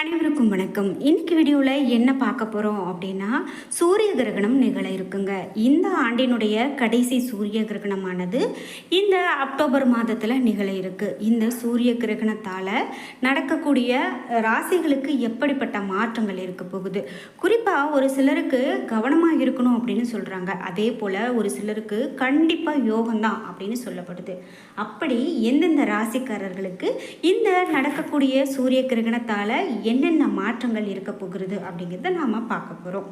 அனைவருக்கும் வணக்கம். இன்னைக்கு வீடியோவில் என்ன பார்க்க போகிறோம் அப்படின்னா சூரிய கிரகணம் நிகழ இருக்குங்க. இந்த ஆண்டினுடைய கடைசி சூரிய கிரகணமானது இந்த அக்டோபர் மாதத்தில் நிகழ இருக்கு. இந்த சூரிய கிரகணத்தால் நடக்கக்கூடிய ராசிகளுக்கு எப்படிப்பட்ட மாற்றங்கள் இருக்க போகுது? குறிப்பாக ஒரு சிலருக்கு கவனமாக இருக்கணும் அப்படின்னு சொல்கிறாங்க அதே போல் ஒரு சிலருக்கு கண்டிப்பாக யோகம்தான் அப்படின்னு சொல்லப்படுது. அப்படி எந்தெந்த ராசிக்காரர்களுக்கு இந்த நடக்கக்கூடிய சூரிய கிரகணத்தால் என்னென்ன மாற்றங்கள் இருக்க போகிறது அப்படிங்கிறத நாம் பார்க்க போகிறோம்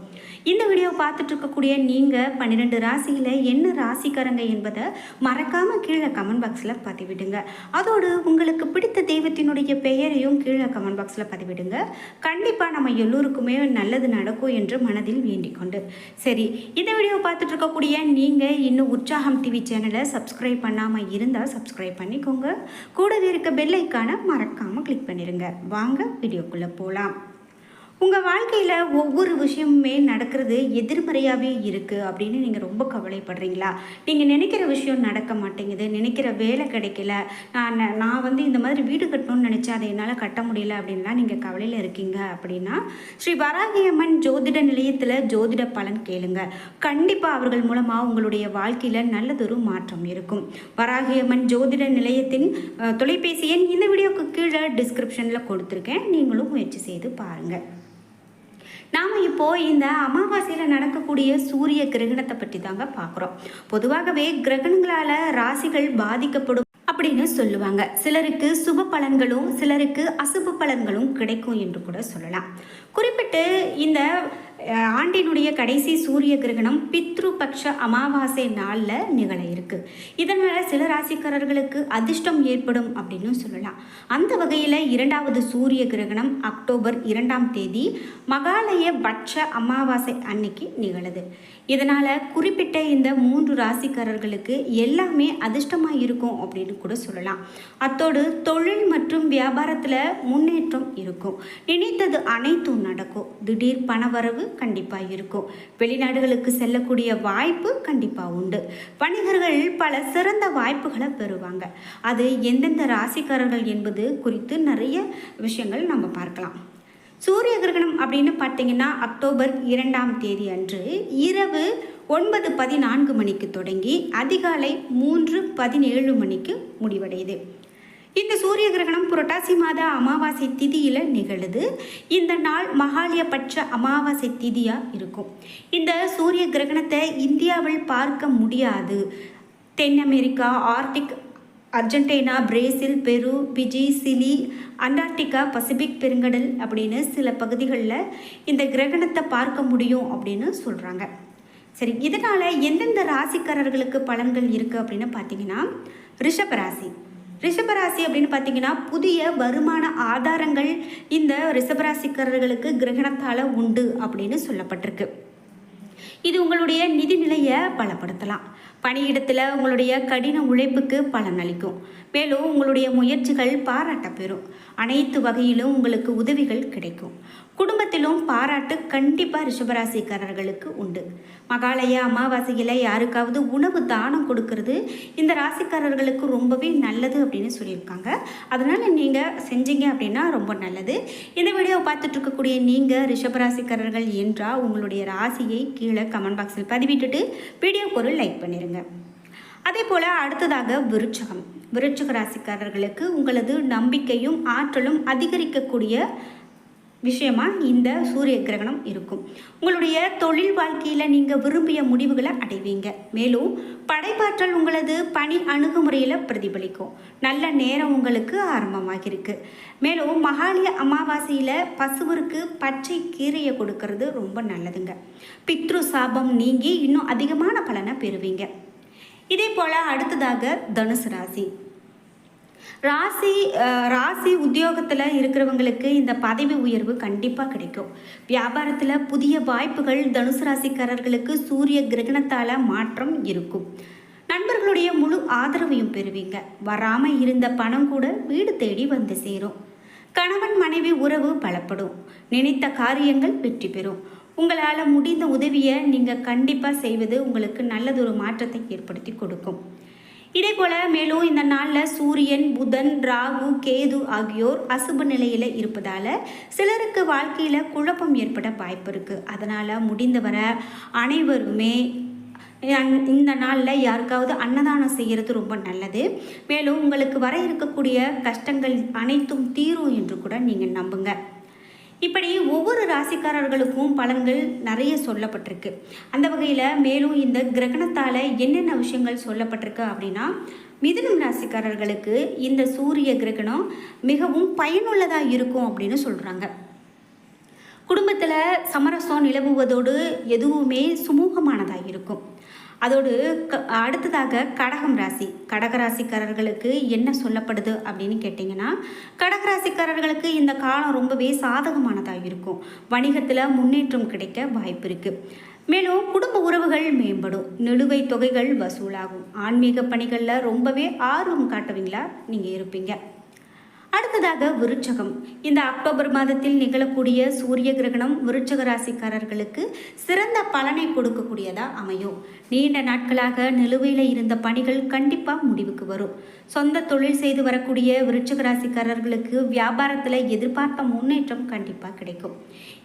இந்த வீடியோ பார்த்துட்டு இருக்கக்கூடிய நீங்கள் பன்னிரெண்டு ராசியில் என்ன ராசிக்காரங்க என்பதை மறக்காமல் கீழே கமெண்ட் பாக்ஸில் பதிவிடுங்க. அதோடு உங்களுக்கு பிடித்த தெய்வத்தினுடைய பெயரையும் கீழே கமெண்ட் பாக்ஸில் பதிவிடுங்க. கண்டிப்பாக நம்ம எல்லோருக்குமே நல்லது நடக்கும் என்று மனதில் வேண்டிக் கொண்டு. சரி இந்த வீடியோ பார்த்துட்டு இருக்கக்கூடிய நீங்கள் இன்னும் உற்சாகம் டிவி சேனலை சப்ஸ்கிரைப் பண்ணாமல் இருந்தால் சப்ஸ்கிரைப் பண்ணிக்கோங்க. கூடவே இருக்க பெல் ஐக்கானை மறக்காமல் கிளிக் பண்ணிடுங்க வாங்க வீடியோக்குள்ளே போகலாம் உங்கள் வாழ்க்கையில் ஒவ்வொரு விஷயமுமே நடக்கிறது எதிர்மறையாகவே இருக்குது அப்படின்னு நீங்கள் ரொம்ப கவலைப்படுறீங்களா? நீங்கள் நினைக்கிற விஷயம் நடக்க மாட்டேங்குது நினைக்கிற வேலை கிடைக்கல. நான் நான் வந்து இந்த மாதிரி வீடு கட்டணும்னு நினச்சா அதை என்னால் கட்ட முடியல அப்படின்லாம் நீங்கள் கவலையில் இருக்கீங்க அப்படின்னா ஸ்ரீ வராகியம்மன் ஜோதிட நிலையத்தில் ஜோதிட பலன் கேளுங்க. கண்டிப்பாக அவர்கள் மூலமாக உங்களுடைய வாழ்க்கையில் நல்லதொரு மாற்றம் இருக்கும். வராகியம்மன் ஜோதிட நிலையத்தின் தொலைபேசி எண் இந்த வீடியோக்கு கீழே டிஸ்கிரிப்ஷனில் கொடுத்துருக்கேன். நீங்களும் முயற்சி செய்து பாருங்கள் நாம் இப்போ இந்த அமாவாசையில் நடக்கக்கூடிய சூரிய கிரகணத்தை பற்றி தாங்க பார்க்குறோம். பொதுவாகவே கிரகணங்களால் ராசிகள் பாதிக்கப்படும் அப்படின்னு சொல்லுவாங்க. சிலருக்கு சுப பலன்களும் சிலருக்கு அசுப பலன்களும் கிடைக்கும் என்று கூட சொல்லலாம். குறிப்பிட்டு இந்த ஆண்டினுடைய கடைசி சூரிய கிரகணம் பித்ரு பக்ஷ அமாவாசை நாளில் நிகழ இருக்கு. இதனால் சில ராசிக்காரர்களுக்கு அதிர்ஷ்டம் ஏற்படும் அப்படின்னு சொல்லலாம். அந்த வகையில் இரண்டாவது சூரிய கிரகணம் அக்டோபர் இரண்டாம் தேதி மகாலய பட்ச அமாவாசை அன்னைக்கு நிகழுது. இதனால் குறிப்பிட்ட இந்த மூன்று ராசிக்காரர்களுக்கு எல்லாமே அதிர்ஷ்டமாக இருக்கும் அப்படின்னு கூட சொல்லலாம். அத்தோடு தொழில் மற்றும் வியாபாரத்தில் முன்னேற்றம் இருக்கும். நினைத்தது அனைத்தும் நடக்கும். திடீர் பணவரவு கண்டிப்பாக இருக்கும். வெளிநாடுகளுக்கு செல்லக்கூடிய வாய்ப்பு கண்டிப்பாக உண்டு. வணிகர்கள் பல சிறந்த வாய்ப்புகளை பெறுவாங்க. அது எந்தெந்த ராசிக்காரர்கள் என்பது குறித்து நிறைய விஷயங்கள் நம்ம பார்க்கலாம். சூரிய கிரகணம் அப்படின்னு பார்த்தீங்கன்னா அக்டோபர் இரண்டாம் தேதி அன்று இரவு ஒன்பது பதினான்கு மணிக்கு தொடங்கி அதிகாலை மூன்று பதினேழு மணிக்கு முடிவடையுது. இந்த சூரிய கிரகணம் புரட்டாசி மாத அமாவாசை திதியில் நிகழுது. இந்த நாள் மகாலயபட்ச அமாவாசை திதியாக இருக்கும். இந்த சூரிய கிரகணத்தை இந்தியாவில் பார்க்க முடியாது. தென் America Arctic Argentina Brazil Peru Fiji Chile Antarctica Pacific பெருங்கடல் அப்படின்னு சில பகுதிகளில் இந்த கிரகணத்தை பார்க்க முடியும் அப்படின்னு சொல்கிறாங்க சரி இதனால் எந்தெந்த ராசிக்காரர்களுக்கு பலன்கள் இருக்குது அப்படின்னு பார்த்தீங்கன்னா ரிஷபராசி ரிஷபராசி அப்படின்னு பார்த்தீங்கன்னா புதிய வருமான ஆதாரங்கள் இந்த ரிஷபராசிக்காரர்களுக்கு கிரகணத்தால் உண்டு அப்படின்னு சொல்லப்பட்டிருக்கு. இது உங்களுடைய நிதி நிலையை பலப்படுத்தலாம். பணியிடத்தில் உங்களுடைய கடின உழைப்புக்கு பலனளிக்கும். மேலும் உங்களுடைய முயற்சிகள் பாராட்ட பெறும் அனைத்து வகையிலும் உங்களுக்கு உதவிகள் கிடைக்கும். குடும்பத்திலும் பாராட்டு கண்டிப்பாக ரிஷபராசிக்காரர்களுக்கு உண்டு. மகாலய அமாவாசையில் யாருக்காவது உணவு தானம் கொடுக்கறது இந்த ராசிக்காரர்களுக்கு ரொம்பவே நல்லது அப்படின்னு சொல்லியிருக்காங்க. அதனால் நீங்கள் செஞ்சீங்க அப்படின்னா ரொம்ப நல்லது. இந்த வீடியோ பார்த்துட்டு இருக்கக்கூடிய நீங்கள் ரிஷபராசிக்காரர்கள் என்றால் உங்களுடைய ராசியை கீழே கமெண்ட் பாக்ஸில் பதிவிட்டுட்டு வீடியோக்கு ஒரு லைக் பண்ணிடுங்க அதே போல் அடுத்ததாக விருச்சகம். விருச்சிக ராசிக்காரர்களுக்கு உங்களது நம்பிக்கையும் ஆற்றலும் அதிகரிக்கக்கூடிய விஷயமா இந்த சூரிய கிரகணம் இருக்கும். உங்களுடைய தொழில் வாழ்க்கையில் நீங்கள் விரும்பிய முடிவுகளை அடைவீங்க. மேலும் படைப்பாற்றல் உங்களது பணி அணுகுமுறையில் பிரதிபலிக்கும். நல்ல நேரம் உங்களுக்கு ஆரம்பமாகிருக்கு மேலும் மகாலய அமாவாசையில் பசுவிற்கு பச்சை கீரையை கொடுக்கறது ரொம்ப நல்லதுங்க. பித்ரு சாபம் நீங்கி இன்னும் அதிகமான பலனை பெறுவீங்க. இதே போல் அடுத்ததாக தனுசு ராசி. ராசி ராசி உத்தியோகத்தில் இருக்கிறவங்களுக்கு இந்த பதவி உயர்வு கண்டிப்பாக கிடைக்கும். வியாபாரத்தில் புதிய வாய்ப்புகள் தனுசு ராசிக்காரர்களுக்கு சூரிய கிரகணத்தால் மாற்றம் இருக்கும். நண்பர்களுடைய முழு ஆதரவையும் பெறுவீங்க. வராமல் இருந்த பணம் கூட வீடு தேடி வந்து சேரும். கணவன் மனைவி உறவு பலப்படும். நினைத்த காரியங்கள் வெற்றி பெறும். உங்களால் முடிந்த உதவியை நீங்கள் கண்டிப்பாக செய்வது உங்களுக்கு நல்லதொரு மாற்றத்தை ஏற்படுத்தி கொடுக்கும். இதே போல் மேலும் இந்த நாளில் சூரியன் புதன் ராகு கேது ஆகியோர் அசுப நிலையில் இருப்பதால் சிலருக்கு வாழ்க்கையில் குழப்பம் ஏற்பட வாய்ப்பு இருக்குது அதனால் முடிந்தவரை அனைவருமே இந்த நாளில் யாருக்காவது அன்னதானம் செய்கிறது ரொம்ப நல்லது. மேலும் உங்களுக்கு வர இருக்கக்கூடிய கஷ்டங்கள் அனைத்தும் தீரும் என்று கூட நீங்கள் நம்புங்கள் இப்படி ஒவ்வொரு ராசிக்காரர்களுக்கும் பலன்கள் நிறைய சொல்லப்பட்டிருக்கு. அந்த வகையில் மேலும் இந்த கிரகணத்தால் என்னென்ன விஷயங்கள் சொல்லப்பட்டிருக்கு அப்படின்னா மிதுனம் ராசிக்காரர்களுக்கு இந்த சூரிய கிரகணம் மிகவும் பயனுள்ளதாக இருக்கும் அப்படின்னு சொல்கிறாங்க குடும்பத்தில் சமரசம் நிலவுவதோடு எதுவுமே சுமூகமானதாக இருக்கும். அதோடு க அடுத்ததாக கடகம் ராசி. கடகராசிக்காரர்களுக்கு என்ன சொல்லப்படுது அப்படின்னு கேட்டிங்கன்னா கடகராசிக்காரர்களுக்கு இந்த காலம் ரொம்பவே சாதகமானதாக இருக்கும். வணிகத்தில் முன்னேற்றம் கிடைக்க வாய்ப்பு இருக்குது மேலும் குடும்ப உறவுகள் மேம்படும். நிலுவை தொகைகள் வசூலாகும். ஆன்மீக பணிகளில் ரொம்பவே ஆர்வம் காட்டுவீங்களா? நீங்கள் இருப்பீங்க. அடுத்ததாக விருச்சகம். இந்த அக்டோபர் மாதத்தில் நிகழக்கூடிய சூரிய கிரகணம் விருச்சக ராசிக்காரர்களுக்கு சிறந்த பலனை கொடுக்கக்கூடியதா அமையும். நீண்ட நாட்களாக நிலுவையில் இருந்த பணிகள் கண்டிப்பாக முடிவுக்கு வரும். சொந்த தொழில் செய்து வரக்கூடிய விருச்சக ராசிக்காரர்களுக்கு வியாபாரத்தில் எதிர்பார்த்த முன்னேற்றம் கண்டிப்பாக கிடைக்கும்.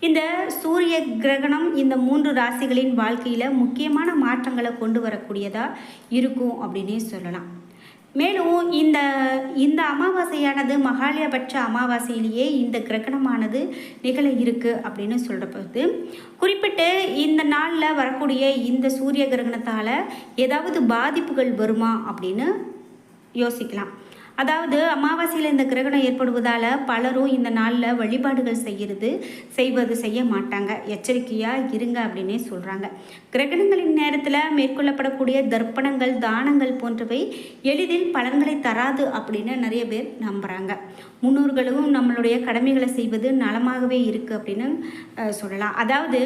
இந்த சூரிய கிரகணம் இந்த மூன்று ராசிகளின் வாழ்க்கையில் முக்கியமான மாற்றங்களை கொண்டு வரக்கூடியதாக இருக்கும் அப்படின்னே சொல்லலாம். மேலும் இந்த இந்த அமாவாசையானது மகாலயபட்ச அமாவாசையிலேயே இந்த கிரகணமானது நிகழ இருக்குது அப்படின்னு சொல்கிறப்போது குறிப்பிட்டு இந்த நாளில் வரக்கூடிய இந்த சூரிய கிரகணத்தால் ஏதாவது பாதிப்புகள் வருமா அப்படின்னு யோசிக்கலாம். அதாவது அமாவாசையில் இந்த கிரகணம் ஏற்படுவதால் பலரும் இந்த நாளில் வழிபாடுகள் செய்கிறது செய்வது செய்ய மாட்டாங்க. எச்சரிக்கையாக இருங்க அப்படின்னே சொல்கிறாங்க கிரகணங்களின் நேரத்தில் மேற்கொள்ளப்படக்கூடிய தர்ப்பணங்கள் தானங்கள் போன்றவை எளிதில் பலன்களை தராது அப்படின்னு நிறைய பேர் நம்புகிறாங்க முன்னோர்களும் நம்மளுடைய கடமைகளை செய்வது நலமாகவே இருக்குது அப்படின்னு சொல்லலாம். அதாவது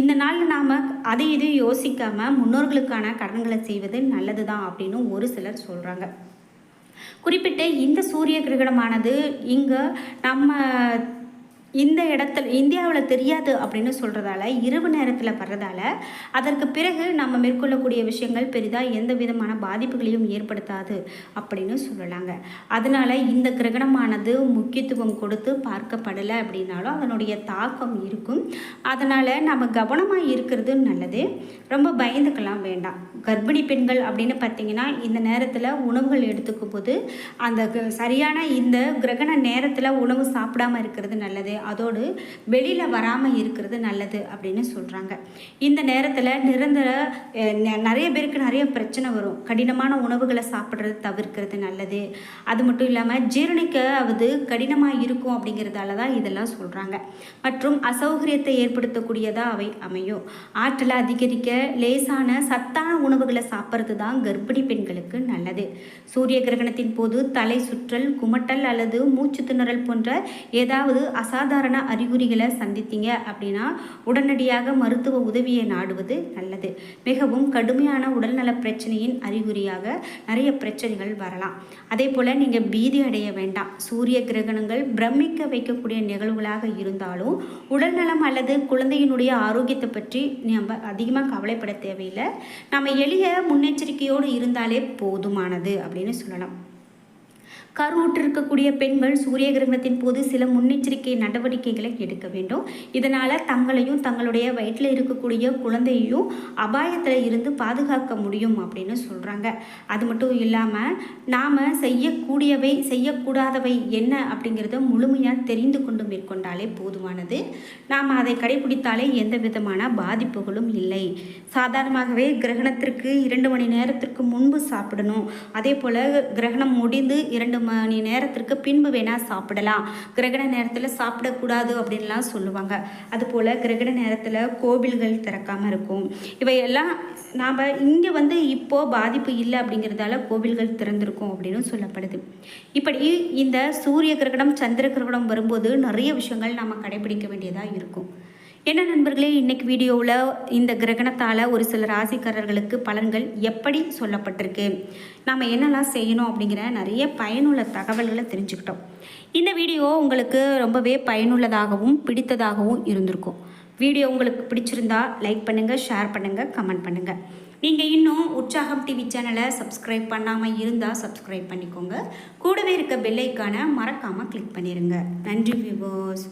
இந்த நாளில் நாம் அதை இதையும் யோசிக்காமல் முன்னோர்களுக்கான கடன்களை செய்வது நல்லது தான் அப்படின்னு ஒரு சிலர் சொல்கிறாங்க குறிப்பிட்டு இந்த சூரிய கிரகணமானது இங்கே நம்ம இந்த இடத்துல இந்தியாவில் தெரியாது அப்படின்னு சொல்கிறதால இரவு நேரத்தில் வர்றதால அதற்கு பிறகு நம்ம மேற்கொள்ளக்கூடிய விஷயங்கள் பெரிதாக எந்த விதமான பாதிப்புகளையும் ஏற்படுத்தாது அப்படின்னு சொல்லலாங்க. அதனால் இந்த கிரகணமானது முக்கியத்துவம் கொடுத்து பார்க்கப்படலை அப்படின்னாலும் அதனுடைய தாக்கம் இருக்கும். அதனால் நம்ம கவனமாக இருக்கிறது நல்லது. ரொம்ப பயந்துக்கலாம் வேண்டாம். கர்ப்பிணி பெண்கள் அப்படின்னு பார்த்தீங்கன்னா இந்த நேரத்தில் உணவுகள் எடுத்துக்கும் போது அந்த க- சரியான இந்த கிரகண நேரத்தில் உணவு சாப்பிடாம இருக்கிறது நல்லது. அதோடு வெளியில் வராமல் இருக்கிறது நல்லது அப்படின்னு சொல்கிறாங்க இந்த நேரத்தில் நிரந்தர நெ- நிறைய பேருக்கு நிறைய பிரச்சனை வரும். கடினமான உணவுகளை சாப்பிட்றது தவிர்க்கிறது நல்லது. அது மட்டும் இல்லாமல் ஜீரணிக்க அது கடினமாக இருக்கும் அப்படிங்கிறதால தான் இதெல்லாம் சொல்கிறாங்க மற்றும் அசௌகரியத்தை ஏற்படுத்தக்கூடியதாக அவை அமையும். ஆற்றலை அதிகரிக்க லேசான சத்தான உணவுகளை சாப்பிட்றது தான் கர்ப்பிணி பெண்களுக்கு நல்லது. சூரிய கிரகணத்தின் போது தலை சுற்றல் குமட்டல் அல்லது மூச்சு திணறல் போன்ற ஏதாவது சாதாரண அறிகுறிகளை சந்தித்தீங்க அப்படின்னா உடனடியாக மருத்துவ உதவியை நாடுவது நல்லது. மிகவும் கடுமையான உடல்நல பிரச்சனையின் அறிகுறியாக நிறைய பிரச்சனைகள் வரலாம். அதே போல் நீங்கள் பீதி அடைய வேண்டாம். சூரிய கிரகணங்கள் பிரமிக்க வைக்கக்கூடிய நிகழ்வுகளாக இருந்தாலும் உடல்நலம் அல்லது குழந்தையினுடைய ஆரோக்கியத்தை பற்றி நம்ம அதிகமாக கவலைப்பட தேவையில்லை. நம்ம எளிய முன்னெச்சரிக்கையோடு இருந்தாலே போதுமானது அப்படின்னு சொல்லலாம். கருவுற்றிருக்கக்கூடிய பெண்கள் சூரிய கிரகணத்தின் போது சில முன்னெச்சரிக்கை நடவடிக்கைகளை எடுக்க வேண்டும். இதனால் தங்களையும் தங்களுடைய வயிற்றில் இருக்கக்கூடிய குழந்தையையும் அபாயத்தில் இருந்து பாதுகாக்க முடியும் அப்படின்னு சொல்கிறாங்க அது மட்டும் இல்லாமல் நாம் செய்யக்கூடியவை செய்யக்கூடாதவை என்ன அப்படிங்கிறத முழுமையாக தெரிந்து கொண்டு மேற்கொண்டாலே போதுமானது. நாம் அதை கடைபிடித்தாலே எந்த விதமான பாதிப்புகளும் இல்லை. சாதாரணமாகவே கிரகணத்திற்கு இரண்டு மணி நேரத்திற்கு முன்பு சாப்பிடணும். அதே போல் கிரகணம் முடிந்து இரண்டு மணி நேரத்திற்கு பின்பு வேணால் சாப்பிடலாம். கிரகண நேரத்தில் சாப்பிடக்கூடாது அப்படின்லாம் சொல்லுவாங்க. அதுபோல் கிரகண நேரத்தில் கோவில்கள் திறக்காமல் இருக்கும். இவையெல்லாம் நாம் இங்கே வந்து இப்போது பாதிப்பு இல்லை அப்படிங்கிறதால கோவில்கள் திறந்திருக்கும் அப்படின்னு சொல்லப்படுது. இப்படி இந்த சூரிய கிரகணம் சந்திர கிரகணம் வரும்போது நிறைய விஷயங்கள் நாம் கடைபிடிக்க வேண்டியதாக இருக்கும். என்ன நண்பர்களே இன்றைக்கி வீடியோவில் இந்த கிரகணத்தால் ஒரு சில ராசிக்காரர்களுக்கு பலன்கள் எப்படி சொல்லப்பட்டிருக்கு? நாம் என்னெல்லாம் செய்யணும் அப்படிங்கிற நிறைய பயனுள்ள தகவல்களை தெரிஞ்சுக்கிட்டோம். இந்த வீடியோ உங்களுக்கு ரொம்பவே பயனுள்ளதாகவும் பிடித்ததாகவும் இருந்திருக்கும். வீடியோ உங்களுக்கு பிடிச்சிருந்தா லைக் பண்ணுங்கள் ஷேர் பண்ணுங்கள் கமெண்ட் பண்ணுங்கள் நீங்கள் இன்னும் உற்சாகம் டிவி சேனலை சப்ஸ்கிரைப் பண்ணாமல் இருந்தால் சப்ஸ்கிரைப் பண்ணிக்கோங்க. கூடவே இருக்க பெல்லைக்கான மறக்காமல் கிளிக் பண்ணிடுங்க நன்றி விவோஸ்